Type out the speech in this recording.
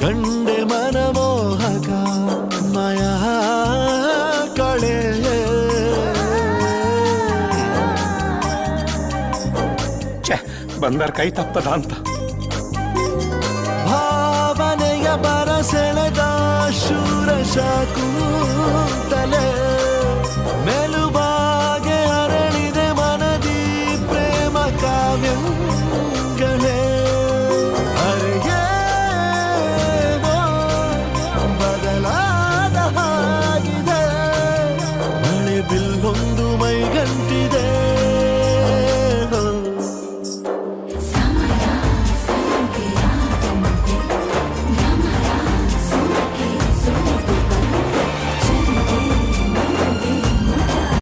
ಕಂಡೆ ಮನಮೋಹಕ ಮಯ ಕಳೆ. ಬಂದರ್ ಕೈ ತಪ್ಪದ ಅಂತ. ಭಾವನೆಯ ಬರ ಸೆಳೆದ ಶೂರ ಶೂರಶಕೂತಲೆ ಮೆಲುಬಾಗೆ ಅರಳಿದೆ ಮನದಿ ಪ್ರೇಮ ಕಾವ್ಯ.